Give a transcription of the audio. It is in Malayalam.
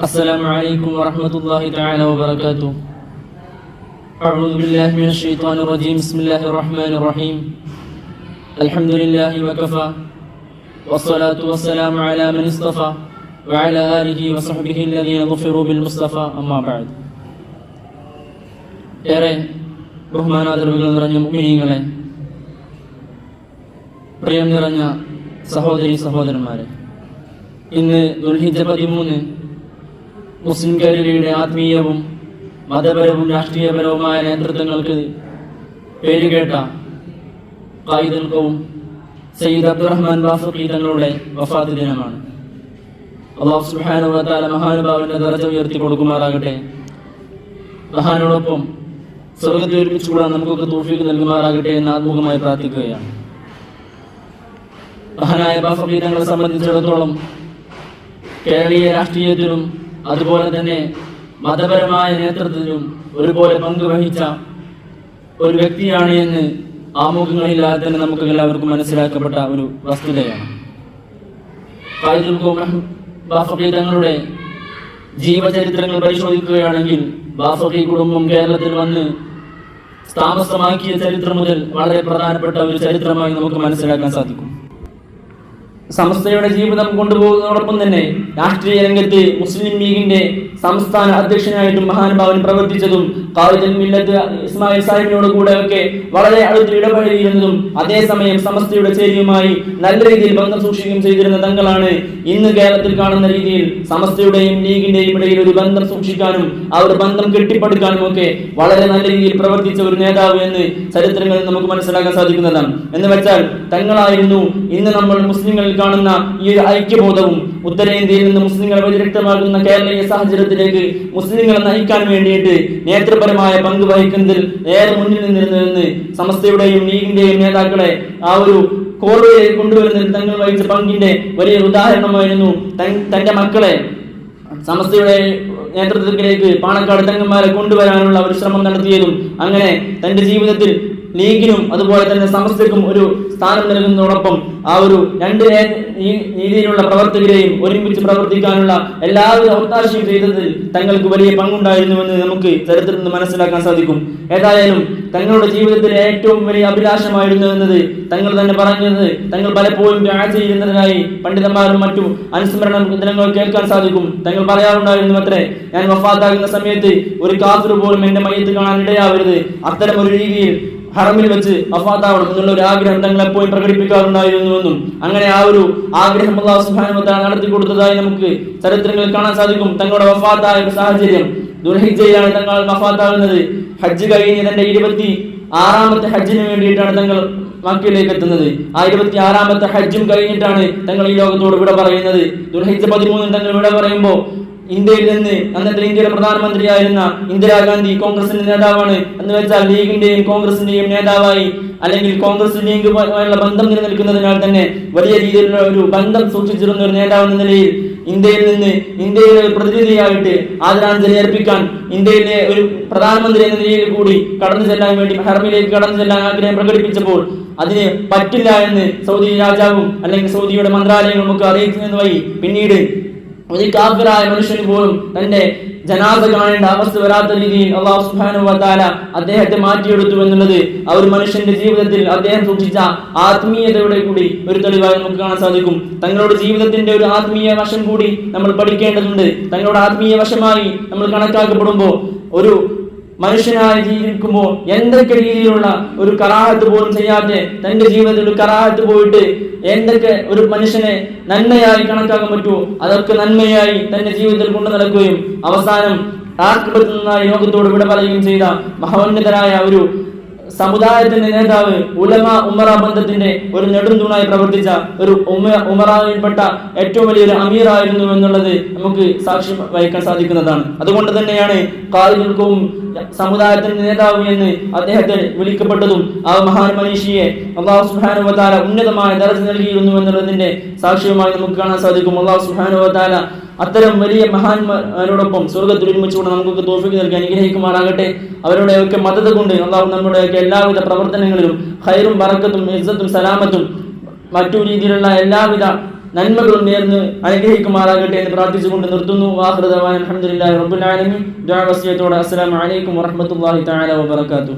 السلام عليكم ورحمة الله تعالى وبركاته أعوذ بالله من الشيطان الرجيم بسم الله الرحمن الرحيم الحمد لله وكفى والصلاة والسلام على من اصطفى وعلى آله وصحبه الذين ظفروا بالمصطفى أما بعد ഏറെ ബഹുമാനാദരവുകൾ നിറഞ്ഞ മുഅ്മിനീങ്ങളെ പ്രിയം നിറഞ്ഞ സഹോദരി സഹോദരന്മാരെ ഇന്ന് ദുൽഹിജ പതിമൂന്ന് മുസ്ലിം കേരളീയുടെ ആത്മീയവും മതപരവും രാഷ്ട്രീയപരവുമായ നേതൃത്വങ്ങൾക്ക് പേരുകേട്ട കായികൾക്കവും സയ്യിദ് അബ്ദുറഹ്മാൻ ബാഫി തങ്ങളുടെ വഫാത്ത് ദിനമാണ്. അള്ളാഹു തആല മഹാനുഭാവന്റെ ദർജ ഉയർത്തി കൊടുക്കുമാറാകട്ടെ. മഹാനോടൊപ്പം സ്വർഗത്തിൽ ഒരുമിച്ചുകൂടാൻ നമുക്കൊക്കെ തോഫീക്ക് നൽകുമാറാകട്ടെ എന്ന് ആത്മുഖമായി പ്രാർത്ഥിക്കുകയാണ്. മഹാനായ ബാഫി തങ്ങളെ സംബന്ധിച്ചിടത്തോളം കേരളീയ രാഷ്ട്രീയത്തിലും അതുപോലെ തന്നെ മതപരമായ നേതൃത്വത്തിലും ഒരുപോലെ പങ്കുവഹിച്ച ഒരു വ്യക്തിയാണ് എന്ന് ആമുഖങ്ങളില്ലാതെ തന്നെ നമുക്ക് എല്ലാവർക്കും മനസ്സിലാക്കപ്പെട്ട ഒരു വസ്തുതയാണ്. തങ്ങളുടെ ജീവചരിത്രങ്ങൾ പരിശോധിക്കുകയാണെങ്കിൽ ബാഫഖി കുടുംബം കേരളത്തിൽ വന്ന് താമസമാക്കിയ ചരിത്രം മുതൽ വളരെ പ്രധാനപ്പെട്ട ഒരു ചരിത്രമായി നമുക്ക് മനസ്സിലാക്കാൻ സാധിക്കും. സംസ്ഥയുടെ ജീവിതം കൊണ്ടുപോകുന്നതോടൊപ്പം തന്നെ രാഷ്ട്രീയ രംഗത്ത് മുസ്ലിം ലീഗിന്റെ സംസ്ഥാന അധ്യക്ഷനായിട്ടും മഹാനുഭാവൻ പ്രവർത്തിച്ചതും കാവിജൻ മില്ലത്ത് ഇസ്മായിൽ സാഹിബിനോട് കൂടെ ഒക്കെ വളരെ അടുത്ത് ഇടപഴകിയിരുന്നതും അതേസമയം സമസ്തയുടെ ചേരിയുമായി നല്ല രീതിയിൽ ബന്ധം സൂക്ഷിക്കുകയും ചെയ്തിരുന്ന തങ്ങളാണ് ഇന്ന് കേരളത്തിൽ കാണുന്ന രീതിയിൽ സമസ്തയുടെയും ലീഗിന്റെയും ഇടയിൽ ഒരു ബന്ധം സൂക്ഷിക്കാനും ആ ഒരു ബന്ധം കെട്ടിപ്പടുക്കാനും ഒക്കെ വളരെ നല്ല രീതിയിൽ പ്രവർത്തിച്ച ഒരു നേതാവ് എന്ന് ചരിത്രങ്ങളിൽ നമുക്ക് മനസ്സിലാക്കാൻ സാധിക്കുന്നതാണ്. എന്ന് വെച്ചാൽ തങ്ങളായിരുന്നു ഇന്ന് നമ്മൾ മുസ്ലിങ്ങളിൽ കാണുന്ന ഈ ഐക്യബോധവും ഉത്തരേന്ത്യയിൽ നിന്ന് മുസ്ലിങ്ങൾ വ്യതിരക്തമാകുന്ന കേരളീയ സാഹചര്യത്തിലേക്ക് മുസ്ലിങ്ങളെ നയിക്കാൻ വേണ്ടിയിട്ട് നേതൃപരമായ പങ്ക് വഹിക്കുന്നതിൽ ഏറെ മുന്നിൽ നിന്നിരുന്നതെന്ന് സമസ്തയുടെയും ലീഗിന്റെയും നേതാക്കളെ ആ ഒരു കോർവയെ കൊണ്ടുവരുന്നതിൽ തങ്ങൾ വഹിച്ച പങ്കിന്റെ വലിയ ഉദാഹരണമായിരുന്നു തന്റെ മക്കളെ സമസ്തയുടെ നേതൃത്വത്തിലേക്ക് പാണക്കാട് തങ്ങന്മാരെ കൊണ്ടുവരാനുള്ള ഒരു ശ്രമം നടത്തിയതും അങ്ങനെ തന്റെ ജീവിതത്തിൽ ലീഗിനും അതുപോലെ തന്നെ സമസ്തക്കും ഒരു സ്ഥാനം നൽകുന്നതോടൊപ്പം ആ ഒരു രണ്ട് രീതിയിലുള്ള പ്രവർത്തകരെയും ഒരുമിച്ച് പ്രവർത്തിക്കാനുള്ള എല്ലാവരും ഒത്താശയും ചെയ്തതിൽ തങ്ങൾക്ക് വലിയ പങ്കുണ്ടായിരുന്നുവെന്ന് നമുക്ക് ചരിത്രത്തിൽ നിന്ന് മനസ്സിലാക്കാൻ സാധിക്കും. ഏതായാലും തങ്ങളുടെ ജീവിതത്തിലെ ഏറ്റവും വലിയ അഭിലാഷമായിരുന്നു എന്നത് തങ്ങൾ തന്നെ പറഞ്ഞത് തങ്ങൾ പലപ്പോഴും രാജ ചെയ്യുന്നതിനായി പണ്ഡിതന്മാരും മറ്റു അനുസ്മരണ ദിനങ്ങൾ കേൾക്കാൻ സാധിക്കും. തങ്ങൾ പറയാറുണ്ടായിരുന്നു അത്രേ ഞാൻ വഫാത്താകുന്ന സമയത്ത് ഒരു കാഫിർ പോലും എന്റെ മയ്യത്ത് കാണാൻ ഇടയാവരുത് അത്തരം ഒരു രീതിയിൽ ഹറമിൽ വെച്ച് വഫാത്താവണം എന്നുള്ള ഒരു ആഗ്രഹം പോയി എപ്പോഴും പ്രകടിപ്പിക്കാറുണ്ടായിരുന്നുവെന്നും അങ്ങനെ ആ ഒരു ആഗ്രഹം അള്ളാഹു തആല നടത്തി കൊടുത്തതായി നമുക്ക് ചരിത്രങ്ങളിൽ കാണാൻ സാധിക്കും. തങ്ങളുടെ വഫാത്തായ ഒരു സാഹചര്യം. ദുർഹിജയാണ് തങ്ങൾ വഫാത്താകുന്നത്. ഹജ്ജ് കഴിഞ്ഞ് തന്റെ ഇരുപത്തി ആറാമത്തെ ഹജ്ജിന് വേണ്ടിയിട്ടാണ് തങ്ങൾ മക്കയിലേക്ക് എത്തുന്നത്. ആ ഇരുപത്തി ആറാമത്തെ ഹജ്ജും കഴിഞ്ഞിട്ടാണ് തങ്ങൾ ഈ ലോകത്തോട് വിട പറയുന്നത്. ദുൽഹിജ്ജ പതിമൂന്നിൽ തങ്ങൾ വിട പറയുമ്പോൾ ഇന്ത്യയിൽ നിന്ന് അന്നത്തെ ഇന്ത്യയുടെ പ്രധാനമന്ത്രിയായിരുന്ന ഇന്ദിരാഗാന്ധി കോൺഗ്രസിന്റെ നേതാവാണ്. എന്ന് വെച്ചാൽ ലീഗിന്റെയും കോൺഗ്രസിന്റെയും നേതാവായി അല്ലെങ്കിൽ കോൺഗ്രസ് ലീഗുമായുള്ള ബന്ധം നിലനിൽക്കുന്നതിനാൽ തന്നെ വലിയ രീതിയിലുള്ള ഒരു ബന്ധം സൂക്ഷിച്ചിരുന്ന ഒരു നേതാവ് എന്ന നിലയിൽ ഇന്ത്യയിൽ നിന്ന് ഇന്ത്യയിലെ പ്രതിനിധിയായിട്ട് ആദരാഞ്ജലി അർപ്പിക്കാൻ ഇന്ത്യയിലെ ഒരു പ്രധാനമന്ത്രി എന്ന നിലയിൽ കൂടി കടന്നു ചെല്ലാൻ വേണ്ടി ഹർമിലേക്ക് കടന്നു ചെല്ലാൻ ആഗ്രഹം പ്രകടിപ്പിച്ചപ്പോൾ അതിന് പറ്റില്ല എന്ന് സൗദി രാജാവും അല്ലെങ്കിൽ സൗദിയുടെ മന്ത്രാലയങ്ങളും ഒക്കെ വഴി പിന്നീട് ഒരു കാഫിറായ മനുഷ്യൻ പോലും തന്റെ ജനാസ കാണേണ്ട അവസ്ഥ വരാത്ത രീതിയിൽ അള്ളാഹു സുബ്ഹാനഹു വ തആല അദ്ദേഹത്തെ മാറ്റിയെടുത്തു എന്നുള്ളത് ആ ഒരു മനുഷ്യന്റെ ജീവിതത്തിൽ അദ്ദേഹം സൂക്ഷിച്ച ആത്മീയതയുടെ കൂടി ഒരു തെളിവായി നമുക്ക് കാണാൻ സാധിക്കും. തങ്ങളുടെ ജീവിതത്തിന്റെ ഒരു ആത്മീയ വശം കൂടി നമ്മൾ പഠിക്കേണ്ടതുണ്ട്. തങ്ങളുടെ ആത്മീയ വശമായി നമ്മൾ കണക്കാക്കപ്പെടുമ്പോൾ ഒരു മനുഷ്യനായി ജീവിക്കുമ്പോൾ എന്തൊക്കെ രീതിയിലുള്ള ഒരു കറാഹത്ത് പോലും ചെയ്യാതെ തന്റെ ജീവിതത്തിൽ ഒരു കറാഹത്ത് പോയിട്ട് എന്തൊക്കെ ഒരു മനുഷ്യനെ നന്മയായി കണക്കാക്കാൻ പറ്റുമോ അതൊക്കെ നന്മയായി തന്റെ ജീവിതത്തിൽ കൊണ്ടു നടക്കുകയും അവസാനം ആർക്കപ്പെടുത്തുന്നതായി ലോകത്തോട് വിട പറയുകയും ചെയ്ത മഹോന്നതരായ ഒരു സമുദായത്തിന്റെ നേതാവ് ഉലമ ഉമറ ബന്ധത്തിന്റെ ഒരു നെടുന്തൂണായി പ്രവർത്തിച്ച ഒരു ഉമ ഉമറായിൽപ്പെട്ട ഏറ്റവും വലിയൊരു അമീറായിരുന്നു എന്നുള്ളത് നമുക്ക് സാക്ഷ്യം വഹിക്കാൻ സാധിക്കുന്നതാണ്. അതുകൊണ്ട് തന്നെയാണ് കാലുകൾക്കും സമുദായത്തിന്റെ നേതാവ് എന്ന് അദ്ദേഹത്തെ വിളിക്കപ്പെട്ടതും ആ മഹാൻ മനീഷിയെ അള്ളാഹു സുഹാനുവതാല ഉന്നതമായ ദർജ നൽകിയിരുന്നു എന്നുള്ളതിന്റെ സാക്ഷ്യവുമായി നമുക്ക് കാണാൻ സാധിക്കും. അള്ളാഹു സുഹാനുവതാല അത്തരം വലിയ മഹാന്മാരോടൊപ്പം സ്വർഗത്തിൽ ഒരുമിച്ചുകൊണ്ട് നമുക്കൊക്കെ തോഫിക്ക് നൽകി അനുഗ്രഹിക്കുമാറാകട്ടെ. അവരുടെയൊക്കെ മദത് കൊണ്ട് അള്ളാഹു നമ്മുടെയൊക്കെ എല്ലാവിധ പ്രവർത്തനങ്ങളിലും ഹൈറും വറക്കത്തും ഇസ്സത്തും സലാമത്തും മറ്റു രീതിയിലുള്ള എല്ലാവിധ നന്മകളും നേർന്ന് അനുഗ്രഹിക്കുമാറാകട്ടെ എന്ന് പ്രാർത്ഥിച്ചുകൊണ്ട് നിർത്തുന്നു. വാഹൃദവാൻ അലഹമുല്ലാ റബ്ബുലാലും ദുആ വസിയത്തോടെ അസ്സലാമു അലൈക്കും വറഹ്മത്തുള്ളാഹി തആല വബറകാതുഹു.